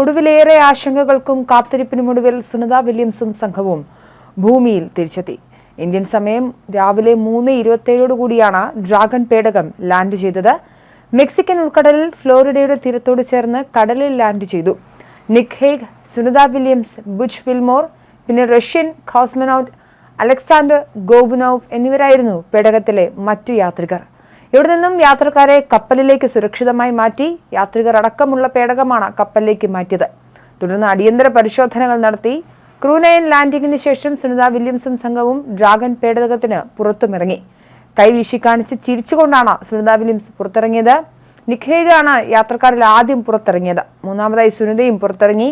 ഒടുവിലേറെ ആശങ്കകൾക്കും കാത്തിരിപ്പിനുമൊടുവിൽ സുനിത വില്യംസും സംഘവും ഭൂമിയിൽ തിരിച്ചെത്തി. ഇന്ത്യൻ സമയം രാവിലെ മൂന്ന് ഇരുപത്തിയേഴോടുകൂടിയാണ് ഡ്രാഗൺ പേടകം ലാൻഡ് ചെയ്തത്. മെക്സിക്കൻ ഉൾക്കടലിൽ ഫ്ലോറിഡയുടെ തീരത്തോട് ചേർന്ന് കടലിൽ ലാൻഡ് ചെയ്തു. Nick Hague Sunita Williams Butch Wilmore പിന്നെ റഷ്യൻ കോസ്മനൌട്ട് അലക്സാണ്ടർ ഗോബുനോവ് എന്നിവരായിരുന്നു പേടകത്തിലെ മറ്റു യാത്രികർ. ഇവിടെ നിന്നും യാത്രക്കാരെ കപ്പലിലേക്ക് സുരക്ഷിതമായി മാറ്റി യാത്രികർ അടക്കമുള്ള പേടകമാണ് കപ്പലിലേക്ക് മാറ്റിയത്. തുടർന്ന് അടിയന്തര പരിശോധനകൾ നടത്തി ക്രൂനയൻ ലാൻഡിംഗിന് ശേഷം സുനിത വില്യംസും സംഘവും ഡ്രാഗൺ പേടകത്തിന് പുറത്തുമിറങ്ങി. കൈവീശി കാണിച്ച് ചിരിച്ചുകൊണ്ടാണ് സുനിത വില്യംസ് പുറത്തിറങ്ങിയത്. നിഖേഗാണ് യാത്രക്കാരിൽ ആദ്യം പുറത്തിറങ്ങിയത്. മൂന്നാമതായി സുനിതയും പുറത്തിറങ്ങി.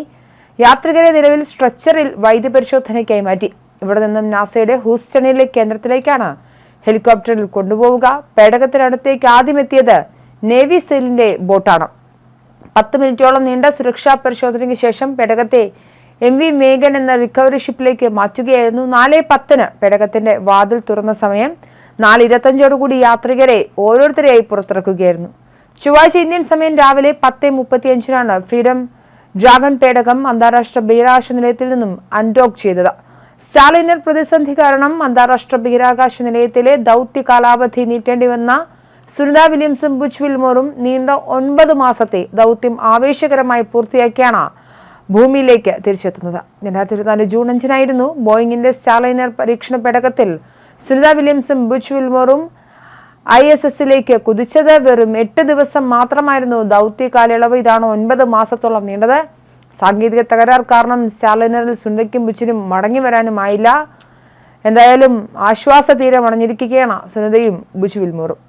യാത്രികരെ നിലവിൽ സ്ട്രെച്ചറിൽ വൈദ്യപരിശോധനയ്ക്കായി മാറ്റി. ഇവിടെ നിന്നും നാസയുടെ ഹൂസ്റ്റണിലെ കേന്ദ്രത്തിലേക്കാണ് ഹെലികോപ്റ്ററിൽ കൊണ്ടുപോവുക. പേടകത്തിനടുത്തേക്ക് ആദ്യം എത്തിയത് നേവി സെയിലിന്റെ ബോട്ടാണ്. പത്ത് മിനിറ്റോളം നീണ്ട സുരക്ഷാ പരിശോധനയ്ക്ക് ശേഷം പേടകത്തെ എം വി മേഘൻ എന്ന റിക്കവറി ഷിപ്പിലേക്ക് മാറ്റുകയായിരുന്നു. നാല് പത്തിന് പേടകത്തിന്റെ വാതിൽ തുറന്ന സമയം നാല് ഇരുപത്തഞ്ചോടുകൂടി യാത്രികരെ ഓരോരുത്തരെയായി പുറത്തിറക്കുകയായിരുന്നു. ചൊവ്വാഴ്ച ഇന്ത്യൻ സമയം രാവിലെ പത്ത് മുപ്പത്തിയഞ്ചിനാണ് ഫ്രീഡം ഡ്രാഗൺ പേടകം അന്താരാഷ്ട്ര ബഹിരാകാശ നിലയത്തിൽ നിന്നും അൺഡോക്ക് ചെയ്തത്. സ്റ്റാലിനർ പ്രതിസന്ധി കാരണം അന്താരാഷ്ട്ര ബഹിരാകാശ നിലയത്തിലെ ദൗത്യ കാലാവധി നീട്ടേണ്ടി വന്ന സുനിത വില്യംസും ബുച്ച് വിൽമോറും നീണ്ട ഒൻപത് മാസത്തെ ദൗത്യം ആവേശകരമായി പൂർത്തിയാക്കിയാണ് ഭൂമിയിലേക്ക് തിരിച്ചെത്തുന്നത്. രണ്ടായിരത്തി ഇരുപത്തിനാല് ജൂൺ അഞ്ചിനായിരുന്നു ബോയിങ്ങിന്റെ സ്റ്റാലൈനർ പരീക്ഷണ പേടകത്തിൽ സുനിത വില്യംസും ബുച്ച് വിൽമോറും ഐ എസ് എസിലേക്ക് കുതിച്ചത് വെറും എട്ട് ദിവസം മാത്രമായിരുന്നു ദൗത്യ കാലയളവ്. ഇതാണ് ഒൻപത് മാസത്തോളം നീണ്ടത്. സാങ്കേതിക തകരാർ കാരണം സ്റ്റാലിനറിൽ സുനിതയ്ക്കും ബുച്ചിനും മടങ്ങി വരാനുമായില്ല. എന്തായാലും ആശ്വാസ തീരം അണഞ്ഞിരിക്കുകയാണ് സുനിതയും ബുച്ചുവിൽ വിൽമോറും.